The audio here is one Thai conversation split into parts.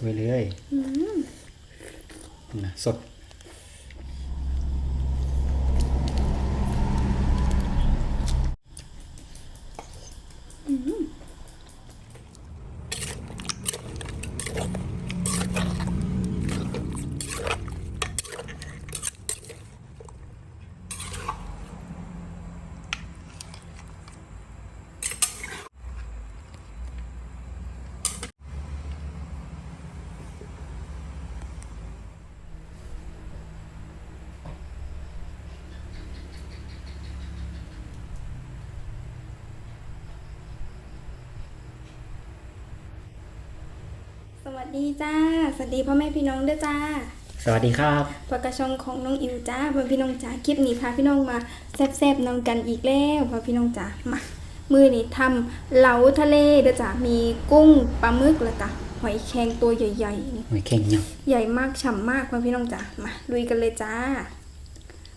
สวยเลยนะสด ส วัสดีจ้า สวัสดีพ่อแม่พี่น้องด้วยจ้า สวัสดีครับพอกระชองของน้องอิวจ้าพ่อพี่น้องจ้าคลิปนี้พาพี่น้องมาแซ่บๆนำกันอีกแล้วพ่อพี่น้องจ้ามามือนี้ทำเหลาทะเลเด้อจ้ามีกุ้งปลาหมึกแล้วจ้ะหอยแครงตัวใหญ่ๆนี่หอยแข็งยังใหญ่มากฉ่ำมากพ่อพี่น้องจ้ามาลุยกันเลยจ้า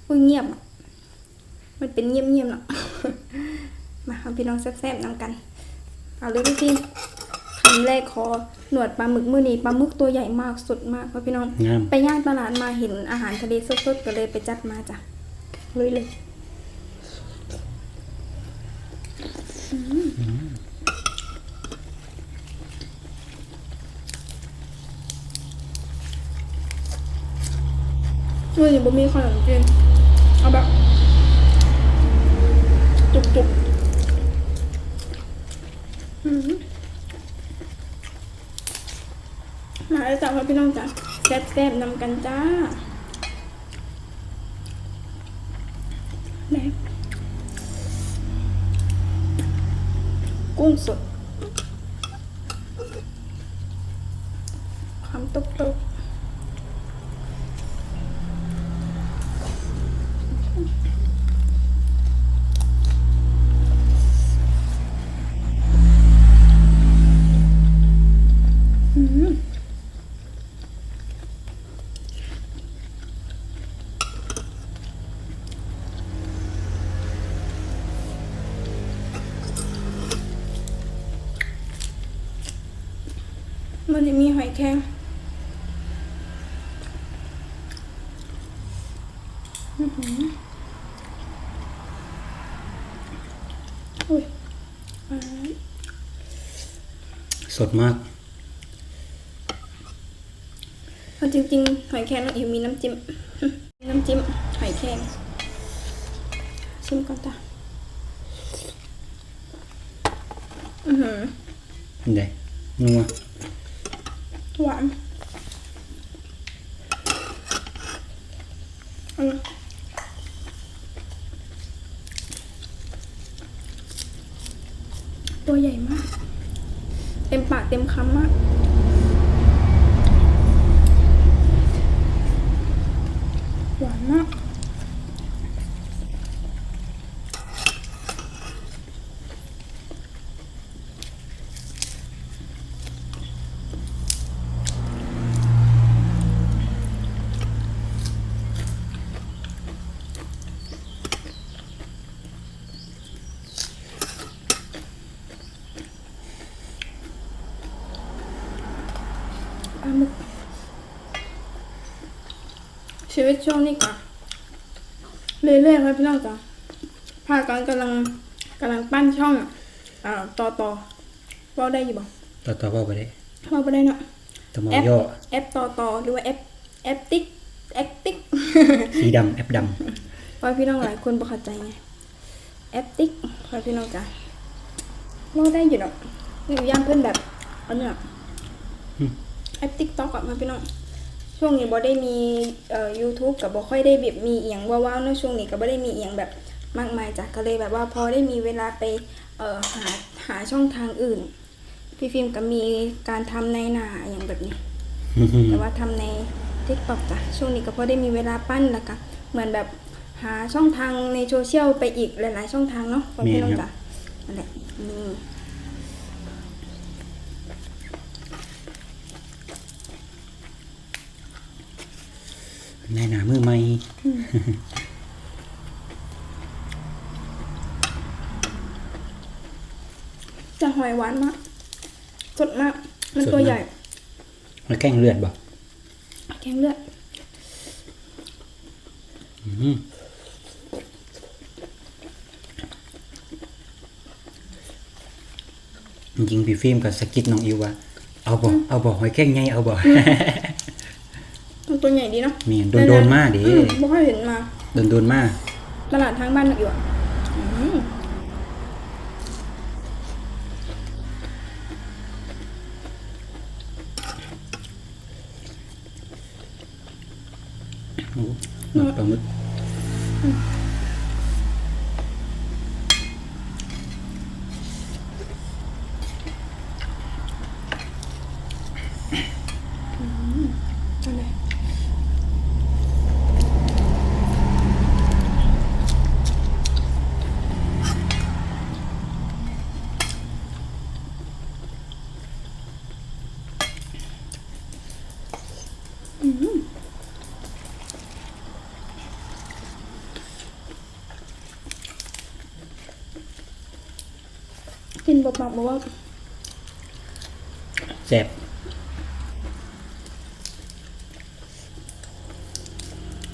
อุ้ยเงียบอะมันเป็นเงียบๆเนาะ มาพ่อพี่น้องแซ่บๆนำกัน เอาเลยพี่พี่คำแรกขอหนวดปลาหมึกมือนี้ปลาหมึกตัวใหญ่มากสดมากพ่อพี่น้อง งาม ไปย่างตลาดมาเห็นอาหารทะเลสดๆก็เลยไปจัดมาจ้ะลุยเลยมือนี่บ่มีขนมจีนเอาแบบจุกๆ อื มมาแล้วจ้าพ่อพี่น้องจ้าแซ่บๆนำกันจ้าแม่กุ้งสดความตุกๆ มันจะมีหอยแครงอื้อหืออุ้ยอ่าสดมากเอาจริงๆ หอยแครงน้องอิวมีน้ำจิ้ม มีน้ำจิ้ม หอยแครงชิมก่อนจ้ะอือหือเป็นไงนัว หวานอืมตัวใหญ่มาก เต็มปากเต็มคำมาก หวานมาก ปลาหมึก ชีวิตช่วงนี้ค่ะเรื่อยๆครับพี่น้องจ้ะพากันกำลังกำลังปั้นช่องอ่าต่อต่อว่าได้อยู่บ่ต่อต่อว่าไปได้ว่าไปได้เนาะตะมอแอปย่อแอปต่อต่อหรือว่าแอปแอปติ๊กแอปติ๊กสีดำแอปดว่าพี่น้องหลายคนบ่เข้าใจไงแอปติ๊กว่าพี่น้องจ้ะว่าได้อยู่ดอกนี่ย่างเพื่อนแบบอันเนี้ยแอปติ๊กต็อกอะมาพี่น้อง ช่วงนี้บ่ได้มีเอ่อ YouTube กับบ่ค่อยได้แบบมีเอียงว้าวๆเนอะช่วงนี้ก็บ่ได้มีเอียงแบบมากมายจ้ะก็เลยแบบว่าพอได้มีเวลาไปเอ่อหาหาช่องทางอื่น พี่ฟิล์มก็มีการทำในหนาอย่างแบบนี้ำแต่ว่าทำใน TikTok จ้ะช่วงนี้ก็พอได้มีเวลาปั้นแล้วก็เหมือนแบบหาช่องทางในโซเชียลไปอีกหลาย ๆ ช่องทางเนาะพอพี่น้องจ้ะนั่นแหละนี่ นายหนามือใหม่จะหอยหวานมาก สดมาก มันตัวใหญ่หแล้วแกงเลือดบ่แกงเลือดอืมจริงๆพี่ฟิล์มกับสะกิดน้องอิวว่าเอาบ่เอาบ่หอยแกงใหญ่เอาบ่มัน ตัวใหญ่ดีเนาะเมียนโดนๆมาเด้อืมบ่ค่อยเห็นมา โดนๆมาตลาดทางบ้านอยู่อะอืมโอ้หนักปลาหมึก เอาเลยอืม กินบะบักบอกว่าแซ่บ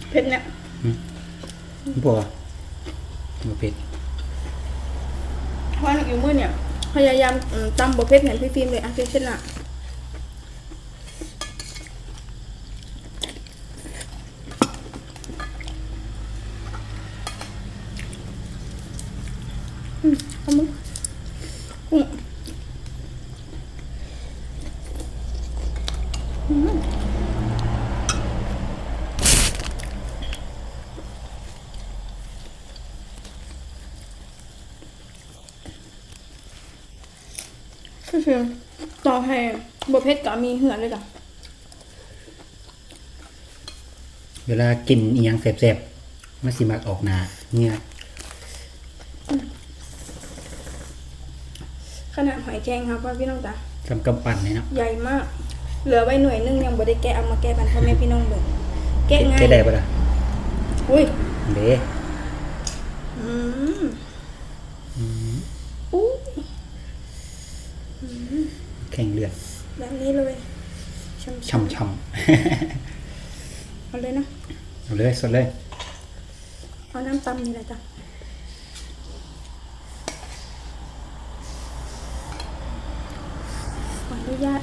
เผ็ดเนี่ยบ่บ่เผ็ดเพราะหนูอยู่มือเนี่ย พยายามอืมตำบะเผ็ดเหมือนพี่ฟิล์มเลยอะเช่นละอืมเอามือกุ้งอืม พี่ฟิล์มต่อให้บะเผ็ดก็มีเหือเลยจ้ะเวลากินอีหยังแซ่บๆมันสิมักออกหน้าเหงื่อขนาดหอยแครงครับว่าพี่น้องจ้ะทำกำปั้นเลยเนาะใหญ่มาก เหลือไว้หน่วยนึงยังบ่ได้แกะเอามาแกะปันพ่อแม่พี่น้องเบิ่งแกะง่ายแกะได้บ่ล่ะอุ้ยเด้อืมอู้ แข็งเลือดแบบนี้เลยช่ำช่ำๆเอาเลยนะๆเอาเลยสดเลย เอาน้ำตำนี่แหละจ้ะขออนุญาต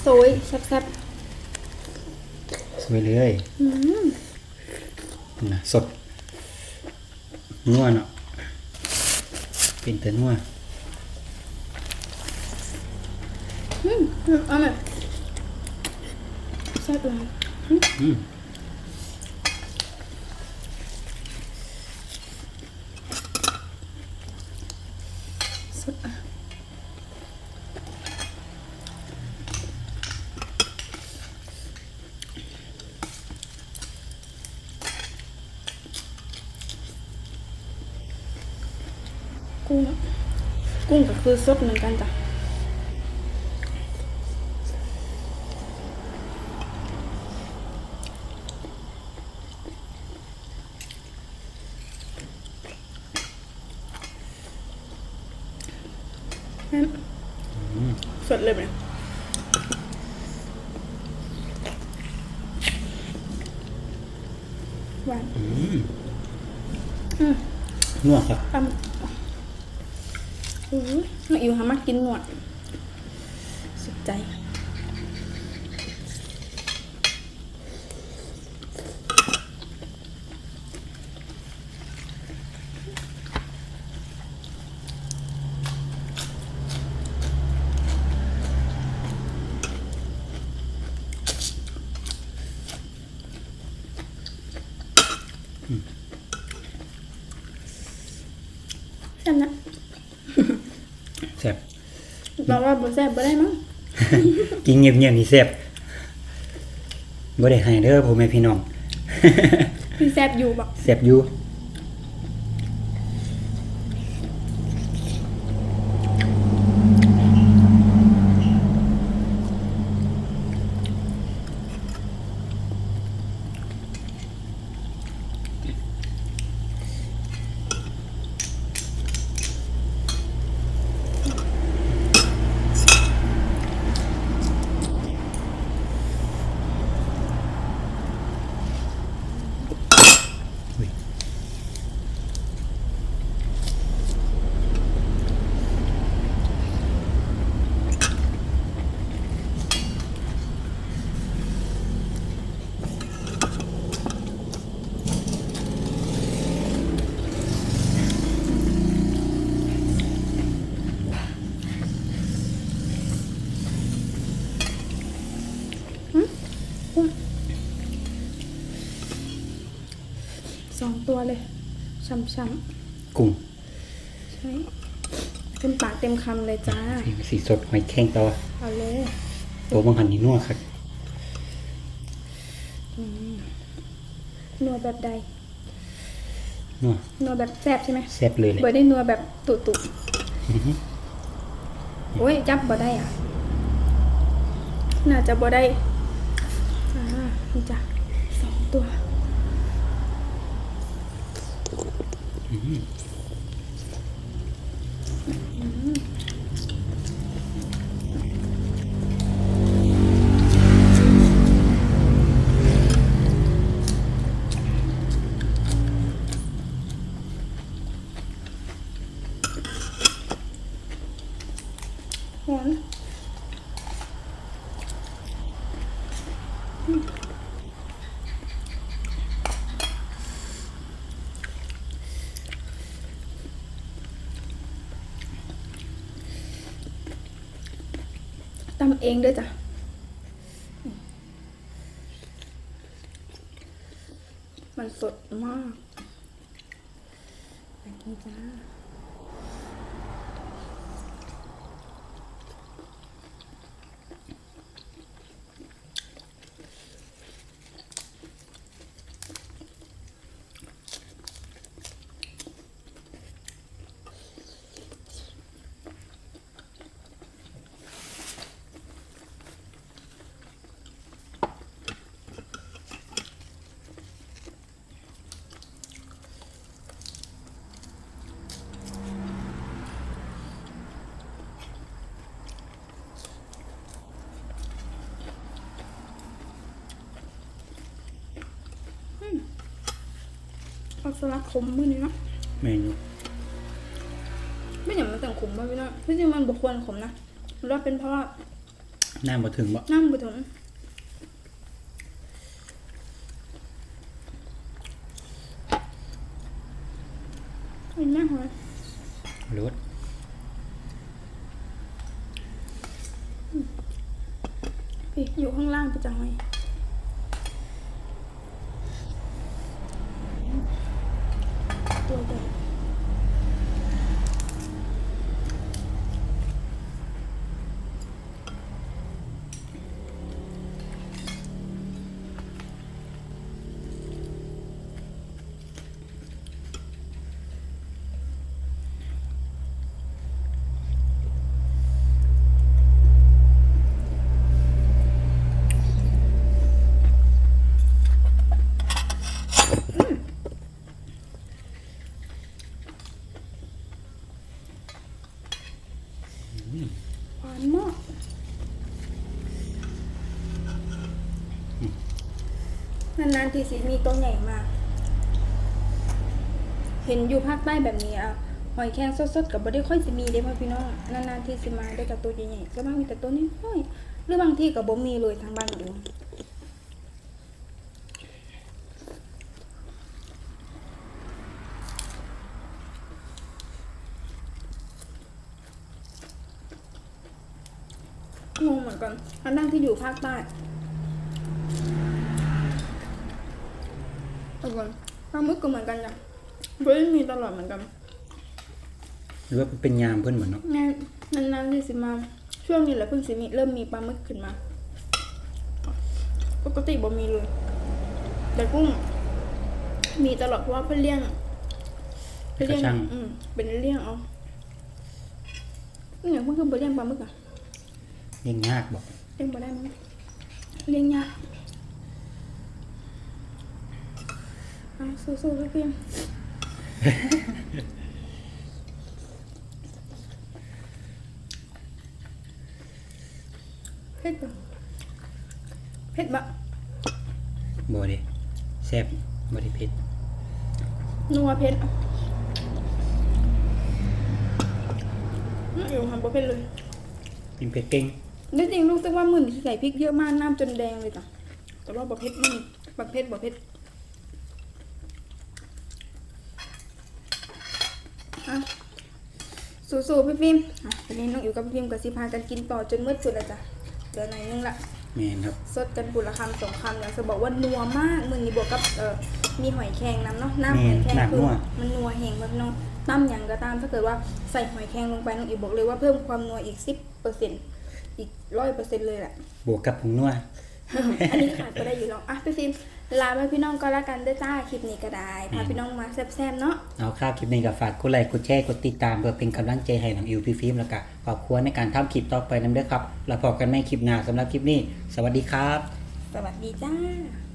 โซยแซ่บสวยเลยๆอืมนะสดนัวเนาะเป็นแต่นัว อืมเอามาแซ่บเลยอืมสดอะกุ้งอะกุ้งก็คือสดเหมือนกันจ้ะ นั่นสดเลยไหมหวานอืมอืมนัวครับ ตำอู้หูน้องอิวหามากินหนวด สุดใจ แซ่บนะ แซ่บ บอกว่าบ่แซ่บบ่ได้มั้งกินเงียบๆนี่แซ่บบ่ได้ให้เด้อพ่อแม่พี่น้อง คือแซ่บอยู่บอกแซ่บอยู่ ตัวเลยช้ำกุ้งๆใช่เต็มปากเต็มคำเลยจ้า สีสดหอยแข้งต่อเอาเลยตัวบางหันนี่นัวครับนัวแบบใดนัวนัวแบบแซ่บใช่ไหมแซ่บเลยแหละบ่ได้นัวแบบตุตุโอ้ยจับบ่ได้อะ น่าจะบ่ได้อ่านี่จ้ะสองตัว หันเองด้วยจ้ะมันสดมากแบบนี้จ้า ผัก สลัดขมมือนี้เนาะเมนูไม่อย่างมันแต่งขมมากพี่น้องที่จริงมันบุควรขมนะแล้วเป็นเพราะว่าน้ำมาถึงบ่น้ำบุถึงมันน่าหอยรสพี่อยู่ข้างล่างพี่จะหอย ตัวใหญ่หวานมาก นานๆทีมีตัวใหญ่มาก เห็นอยู่ภาคใต้แบบนี้อะหอยแครงสดๆกับบได้ค่อยสิมีเด้พ่อพี่น้องนานๆทีสิมาได้กับตัวใหญ่ๆก็บางมีแต่ตัวนี้ห้อยหรือบางที่กับบ่มีเลยทางบ้านอยู่งงเหมือนกันทั้งนั่งที่อยู่ภาคใต้ทุกคน ปลาหมึกก็เหมือนกันจ้ะไม่ได้มีตลอดเหมือนกันหรือว่าเป็นยามเพิ่นเหมือนเนาะงานนานๆที่สิมา ช่วงนี้แหละเพิ่งสิมีเริ่มมีปลาหมึกขึ้นมา ปกติบ่มีเลย แต่กุ้ง มีตลอดเพราะว่าเพื่อนเลี้ยงเป็นกระเลี้ยงช่างอืมเป็นเลี้ยงเอาเนี่ยเพิ่งคือบ่เลี้ยงปลาหมึกอะเลี้ยงยากบ่เลี้ยงบ่ได้มั้งเลี้ยงยากอะ สู้ๆพี่ๆเผ็ดปะเผ็ดบะบ่เด้แซ่บบ่ได้เผ็ดนัวเผ็ดอะอืมอยู่ทำบ่เผ็ดเลยกินเผ็ดเก่งจริงๆรู้สึกว่ามื่นที่ใส่พริกเยอะมากน้ำจนแดงเลยจ้ะแต่ว่าบ่เผ็ดมันบ่เผ็ดบ่เผ็ดอะ สู้ๆพี่ฟิล์มอะวันนี้น้องอยู่กับพี่ฟิล์มกับสิพากันกินต่อจนมืดสุดแล้วจ้ะเดี๋ยวหน่อยนึงละแม่นครับสดกันปุละคำสองคำอยากจะบอกว่านัวมากมือนี้บวกกับเออมีหอยแครงน้ำเนาะน้ำหอยแครงแม่นคือน้ำนัวมันนัวแห้งแบบน้องตั้มอย่างก็ตามถ้าเกิดว่าใส่หอยแครงลงไปน้องอีบอกเลยว่าเพิ่มความนัวอีกสิบเปอร์เซ็นต์อีกร้อยเปอร์เซ็นต์เลยแหละบวกกับผงนัวอันนี้ขาดไปได้อยู่แล้วอะพี่ฟิล์ม ลาไปพี่น้องก็แล้วกันเด้อจ้าคลิปนี้ก็ได้พาพี่น้องมาแซ่บๆเนาะเอาค่าคลิปนี้ก็ฝากกดไลค์กดแชร์กดติดตามเพื่อเป็นกำลังใจให้น้องอิวพี่ฟิล์มแล้วก็ขอบคุณในการทำคลิปต่อไปนำเด้อครับแล้วพบกันในคลิปหน้าสำหรับคลิปนี้ สวัสดีครับ สวัสดีจ้า